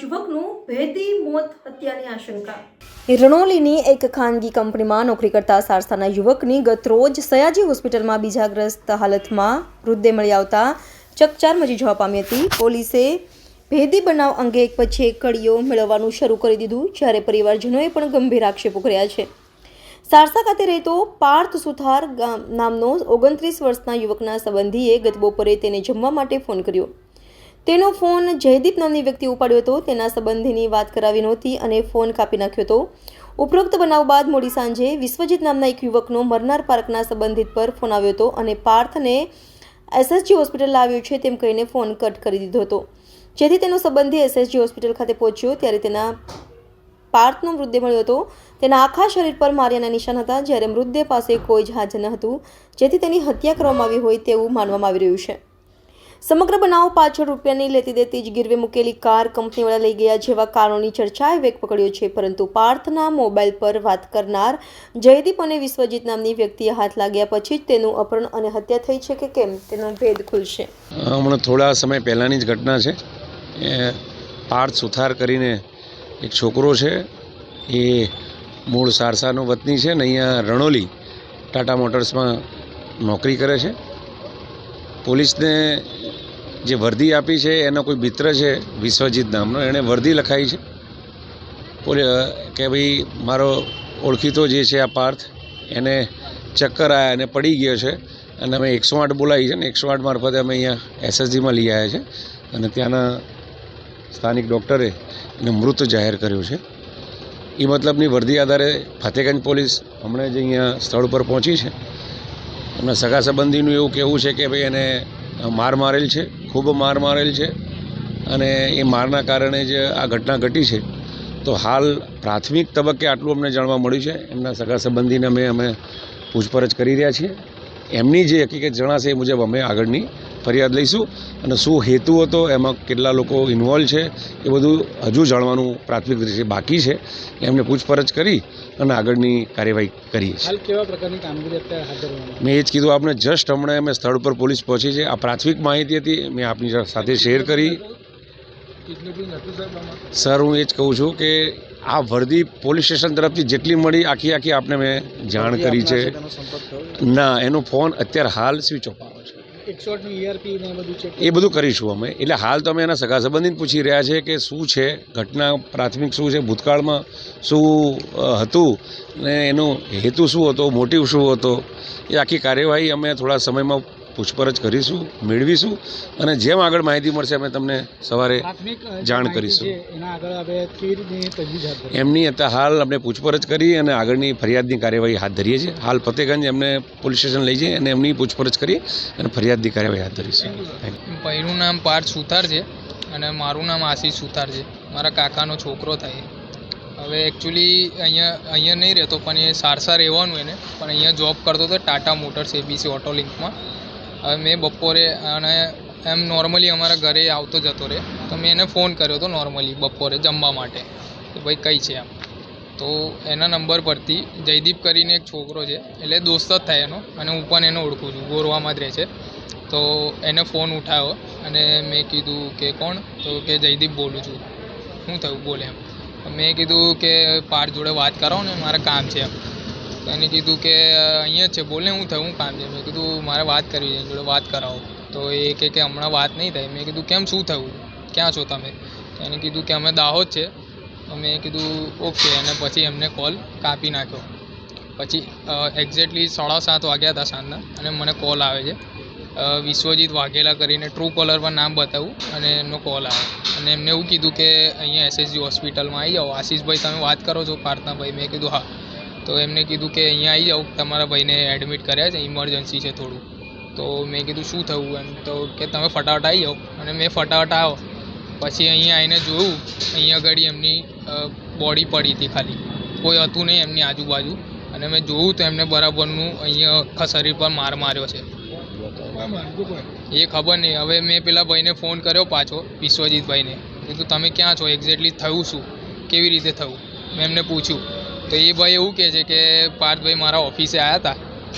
યુવકનું ભેદી મોત હત્યાની આશંકા. રણોલીની એક ખાનગી કંપનીમાં નોકરી કરતા સારસાના યુવકની ગત રોજ સયાજી હોસ્પિટલમાં બીજાગ્રસ્ત હાલતમાં મૃતદેહ મળી આવતા ચકચાર મચી જવા પામી હતી. પોલીસે ભેદી બનાવ અંગે એક પછી એક કડીઓ મેળવવાનું શરૂ કરી દીધું, જ્યારે પરિવારજનોએ પણ ગંભીર આક્ષેપો કર્યા છે. સારસા ખાતે રહેતો પાર્થ સુથાર નામનો ઓગણત્રીસ વર્ષના યુવકના સંબંધીએ ગત બપોરે તેને જમવા માટે ફોન કર્યો. તેનો ફોન જયદીપ નામની વ્યક્તિ ઉપાડ્યો હતો. તેના સંબંધીની વાત કરાવી નહોતી અને ફોન કાપી નાખ્યો હતો. ઉપરોક્ત બનાવ બાદ મોડી સાંજે વિશ્વજીત નામના એક યુવકનો મરનાર પાર્કના સંબંધિત પર ફોન આવ્યો હતો અને પાર્થને એસએસજી હોસ્પિટલ લાવ્યો છે તેમ કહીને ફોન કટ કરી દીધો હતો. જેથી તેનો સંબંધી એસએસજી હોસ્પિટલ ખાતે પહોંચ્યો ત્યારે તેના પાર્થનો મૃતદેહ મળ્યો હતો. તેના આખા શરીર પર માર્યાના નિશાન હતા. જ્યારે મૃતદેહ પાસે કોઈ જ હાજર ન હતું. જેથી તેની હત્યા કરવામાં આવી હોય તેવું માનવામાં આવી રહ્યું છે. સમગ્ર બનાવ પાછળ રૂપિયાની લેતી દેતી જ ગીરવે મૂકેલી કાર કંપનીવાળા લઈ ગયા જેવા કારણોની ચર્ચાએ વેગ પકડ્યો છે, પરંતુ પાર્થના મોબાઈલ પર વાત કરનાર જયદીપ અને વિશ્વજીત નામની વ્યક્તિએ હાથ લાગ્યા પછી જ તેનું અપહરણ અને હત્યા થઈ છે કે કેમ? તેનો ભેદ ખુલશે. હમણાં થોડા સમય પહેલાંની જ ઘટના છે. એ પાર્થ સુથાર કરીને એક છોકરો છે. એ મૂળ સારસાનો વતની છે ને અહીંયા રણોલી ટાટા મોટર્સમાં નોકરી કરે છે. પોલીસને જે વર્દી આપી છે, એનો કોઈ મિત્ર છે, વિશ્વજીત નામનો, એણે વર્દી લખાઈ છે. કે ભાઈ, મારો ઓળખીતો જે છે આ પાર્થ, એને ચક્કર આવ્યા અને પડી ગયો છે. અને અમે એકસો આઠ બોલાવી છે ને, એકસો આઠ મારફતે અમે અહીંયા એસએસજીમાં લઈ આવ્યા છે. અને ત્યાંના સ્થાનિક ડૉક્ટરે એને મૃત જાહેર કર્યો છે. એ મતલબની વર્દી આધારે ફતેગંજ પોલીસ હમણાં જ અહીંયા સ્થળ પર પહોંચી છે. એમના સગા સંબંધીનું એવું કહેવું છે કે ભાઈ, એને માર મારેલ છે, ખૂબ માર મારેલ છે અને એ મારના કારણે જ આ ઘટના ઘટી છે, તો હાલ પ્રાથમિક તબક્કે આટલું અમને જાણવા મળ્યું છે. એમના સગા સંબંધીને અમે અમે પૂછપરછ કરી રહ્યા છીએ. એમની જે હકીકત જણાશે એ મુજબ અમે આગળની ફરિયાદ લઈશું અને શું હેતુ હતો એમાં કેટલા લોકો ઇન્વોલ્વ છે એ બધું હજુ જાણવાનું પ્રાથમિક રીતે બાકી છે. એમને પૂછપરછ કરી અને આગળની કાર્યવાહી કરીએ છીએ. મેં એ જ કીધું આપને જસ્ટ હમણાં અમે સ્થળ પર પોલીસ પહોંચી છે. આ પ્રાથમિક માહિતી હતી મેં આપની સાથે શેર કરી. સર હું એ જ કહું છું કે આ વર્દી પોલીસ સ્ટેશન તરફથી જેટલી મળી આખી આખી આપને મેં જાણ કરી છે. ના એનો ફોન અત્યારે હાલ સ્વિચ ઓફ. એ બધું કરીશું અમે. એટલે હાલ તો અમે એના સગા સંબંધીને પૂછી રહ્યા છે કે શું છે, ઘટના પ્રાથમિક શું છે, ભૂતકાળમાં શું હતું ને એનો હેતુ શું હતો મોટિવ શું હતો. એ આખી કાર્યવાહી અમે થોડા સમયમાં પૂછપરછ કરીશું મેળવીશું અને જેમ આગળ માહિતી મળશે અમે તમને સવારે જાણ કરીશું. એમની અત્યારે હાલ અમે પૂછપરછ કરી અને આગળની ફરિયાદની કાર્યવાહી હાથ ધરીએ છીએ. હાલ ફતેગંજ એમને પોલીસ સ્ટેશન લઈ જઈએ અને એમની પૂછપરછ કરી અને ફરિયાદની કાર્યવાહી હાથ ધરીશું. પહેલું નામ પાર્થ સુથાર છે અને મારું નામ આશીષ સુથાર છે. મારા કાકાનો છોકરો થાય હવે એકચ્યુઅલી અહીંયા અહીંયા નહીં રહેતો પણ એ સારસા રહેવાનું એને. પણ અહીંયા જોબ કરતો હતો ટાટા મોટર્સ એબીસી ઓટો લિંકમાં હવે મેં બપોરે અને એમ નોર્મલી અમારા ઘરે આવતો જતો રહે. તો મેં એને ફોન કર્યો હતો નોર્મલી બપોરે જમવા માટે. કે ભાઈ કઈ છે એમ. તો એના નંબર પરથી જયદીપ કરીને એક છોકરો છે, એટલે દોસ્ત જ થાય એનો. અને હું પણ એને ઓળખું છું, ગોરવામાં જ રહે છે. તો એને ફોન ઉઠાવ્યો અને મેં કીધું કે કોણ? તો કે જયદીપ બોલું છું. શું થયું? બોલે એમ. મેં કીધું કે પાર જોડે વાત કરો ને, મારે કામ છે એમ. એને કીધું કે અહીંયા છે, બોલે શું થયું કામ છે. મેં કીધું, મારે વાત કરવી એની જોડે વાત કરાવો. તો એ કહે કે, હમણાં વાત નહીં થાય મેં કીધું, કેમ, શું થયું? ક્યાં છો તમે? એને કીધું કે, અમે દાહોદ છે. અમે કીધું, ઓકે. અને પછી એમને કોલ કાપી નાખ્યો. પછી એક્ઝેક્ટલી સાડા સાત વાગ્યા હતા સાંજના, અને મને કોલ આવે છે. વિશ્વજીત વાઘેલા કરીને ટ્રુ કોલર પર નામ બતાવ્યું, અને એમનો કોલ આવે. અને એમને એવું કીધું કે, અહીંયા એસએસજી હોસ્પિટલમાં આવી જાઓ. આશીષભાઈ, તમે વાત કરો છો, પાર્થનાભાઈ. મેં કીધું, હા. તો એમને કીધું કે અહીંયા આવી જાઓ. તમારા ભાઈને એડમિટ કર્યા છે ઇમરજન્સી છે થોડું. તો મેં કીધું, શું થયું? એમ. તો કે, તમે ફટાફટ આવી જાઓ. અને મેં ફટાફટ આવ્યો પછી અહીંયા આવીને જોયું, અહીંયા આગળ એમની બોડી પડી હતી ખાલી. કોઈ હતું નહીં એમની આજુબાજુ. અને મેં જોયું તો એમને બરાબરનું અહીંયા આખા શરીર પર માર માર્યો છે. એ ખબર નહીં. હવે મેં પેલા ભાઈને ફોન કર્યો પાછો, વિશ્વજીતભાઈને. કીધું, તમે ક્યાં છો? એક્ઝેક્ટલી થયું શું? કેવી રીતે થયું? મેં એમને પૂછ્યું. તો એ ભાઈ એવું કહે છે કે પાર્થભાઈ મારા ઓફિસે આવ્યા હતા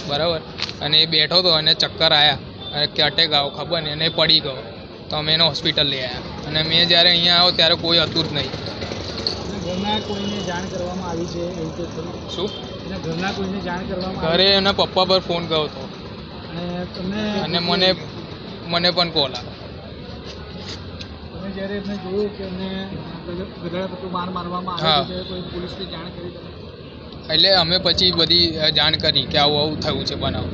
બરાબર? અને એ બેઠો હતો અને ચક્કર આવ્યા અને કે અટેક આવો ખબર નહીં અને પડી ગયો. તો અમે એને હોસ્પિટલ લઈ આવ્યા અને મેં જ્યારે અહીંયા આવ્યો ત્યારે કોઈ હતું જ નહીં. શું? ઘરે એના પપ્પા પર ફોન ગયો હતો. અને મને મને પણ કોલ આવ્યો જ્યારે એમને જોયું કે એમને ગધેડા પટ્ટું માર મારવામાં. આવે છે કોઈ પોલીસને જાણ કરી એટલે અમે પછી બધી જાણ કરી કે આવું આવું થયું છે બનાવ.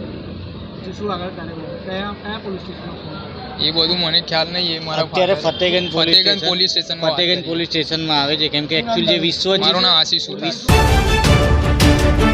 પછી શું આગળ કાર્યવાહી કયા કયા પોલીસ સ્ટેશનમાં ફોન કર્યો? એ બધું મને ખ્યાલ નહીં એ મારા અત્યારે ફતેગંજ ફતેગંજ પોલીસ સ્ટેશન સ્ટેશનમાં ફતેગંજ પોલીસ સ્ટેશનમાં આવે છે કેમ કે એકચ્યુઅલી જે વિશ્વ મારું નામ આશીષ વિશ્વ